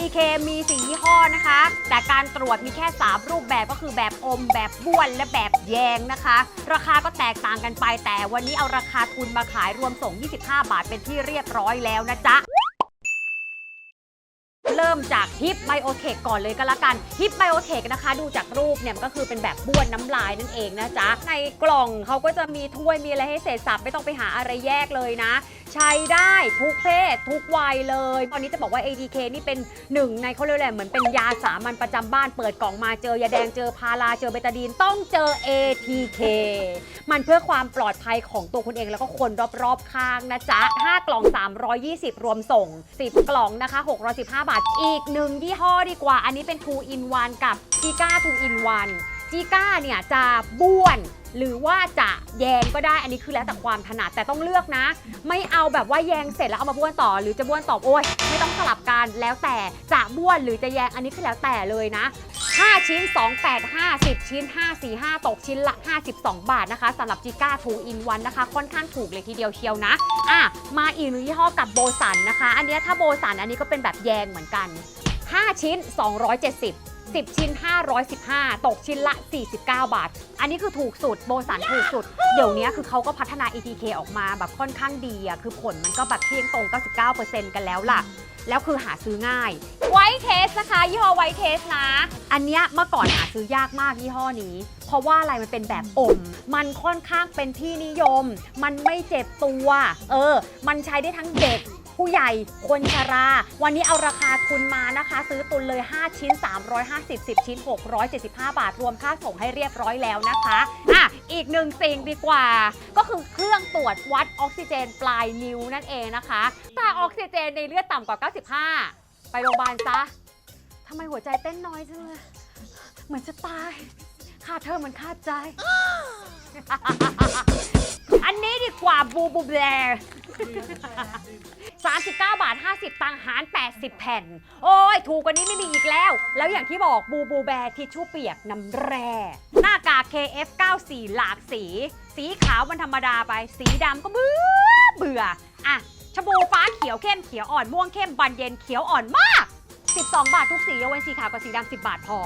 ATK มีสียี่ห้อนะคะ แต่การตรวจมีแค่ 3 รูปแบบก็คือแบบอม แบบบ้วน และแบบแยงนะคะ ราคาก็แตกต่างกันไป แต่วันนี้เอาราคาทุนมาขายรวมส่ง 25 บาทเป็นที่เรียบร้อยแล้วนะจ๊ะเริ่มจากฮิปไบโอเทคก่อนเลยก็แล้วกันฮิปไบโอเทคนะคะ ดูจากรูปเนี่ยก็คือเป็นแบบบ้วนน้ำลายนั่นเองนะจ๊ะ ในกล่องเขาก็จะมีถ้วยมีอะไรให้เสร็จสับไม่ต้องไปหาอะไรแยกเลยนะ ใช้ได้ทุกเพศทุกวัยเลย ตอนนี้จะบอกว่า ADK นี่เป็นหนึ่งในเขาเรียกอะไรเหมือนเป็นยาสามัญประจำบ้านเปิดกล่องมาเจอยาแดงเจอพาราเจอเบตาดีนต้องเจอ ATK มันเพื่อความปลอดภัยของตัวคุณเองแล้วก็คนรอบๆข้างนะจ๊ะ 5 กล่อง 320 รวมส่ง 10 กล่องนะคะ 615 บาท อีกหนึ่งยี่ห้อดีกว่า อันนี้เป็น 2 in 1กับ g ีก้า2 in 1 จีก้าเนี่ยจะบ้วน หรือว่าจะแยงก็ได้อันนี้คือแล้วแต่ความถนัดแต่ต้องเลือกนะ ไม่เอาแบบว่าแยงเสร็จแล้วเอามาบ้วนต่อ หรือจะบ้วนต่อโอ้ยไม่ต้องสลับกันแล้วแต่จะบ้วนหรือจะแยงอันนี้คือแล้วแต่เลยนะ 5 ชิ้น 285 10 ชิ้น 545 ตกชิ้นละ 52 บาทนะคะสำหรับจิก้า2 in 1นวันนะคะ ค่อนข้างถูกเลยทีเดียวเชียวนะอะมาอีกหนึ่งยี่ห้อกับโบสันนะคะ อันนี้ถ้าโบสันอันนี้ก็เป็นแบบแยงเหมือนกัน 5 ชิ้น 270 10 ชิ้น 515 ตกชิ้นละ 49 บาท อันนี้คือถูกสุดโบสันถูกสุด เดี๋ยวนี้คือเขาก็พัฒนา ETK ออกมาแบบค่อนข้างดีอะคือผลมันก็แบบเที่ยงตรง 99%กันแล้วล่ะ แล้วคือหาซื้อง่าย ไวท์เทสนะคะยี่ห้อไวท์เทสนะ อันเนี้ยเมื่อก่อนหาซื้อยากมากยี่ห้อนี้ เพราะว่าอะไรมันเป็นแบบอม มันค่อนข้างเป็นที่นิยม มันไม่เจ็บตัว เออ มันใช้ได้ทั้งเด็ก ผู้ใหญ่คนชรา วันนี้เอาราคาทุนมานะคะ ซื้อตุนเลย 5 ชิ้น 350 10 ชิ้น 675 บาท รวมค่าส่งให้เรียบร้อยแล้วนะคะอะอีกหนึ่งสิ่งดีกว่า ก็คือเครื่องตรวจวัดออกซิเจนปลายนิ้วนั่นเองนะคะ แต่ออกซิเจนในเลือดต่ำกว่า 95 ไปโรงพยาบาลซะทำไมหัวใจเต้นน้อยจังเลยเหมือนจะตายค่าเธอมันค่าใจ อันนี้ดีกว่าบูบูแบร์ 39 บาท 50 ตังค์หาร 80 แผ่น โอ้ย ถูกกว่านี้ไม่มีอีกแล้ว แล้วอย่างที่บอกบูบูแบร์ทิชชู่เปียกน้ำแร่หน้ากาก KF94 หลากสี สีขาวมันธรรมดาไป สีดำก็เบื่อเบื่ออะชมพูฟ้าเขียวเข้มเขียวอ่อนม่วงเข้มบานเย็นเขียวอ่อนมาก 12 บาททุกสียกเว้นสีขาวกับสีดำ10 บาทพอ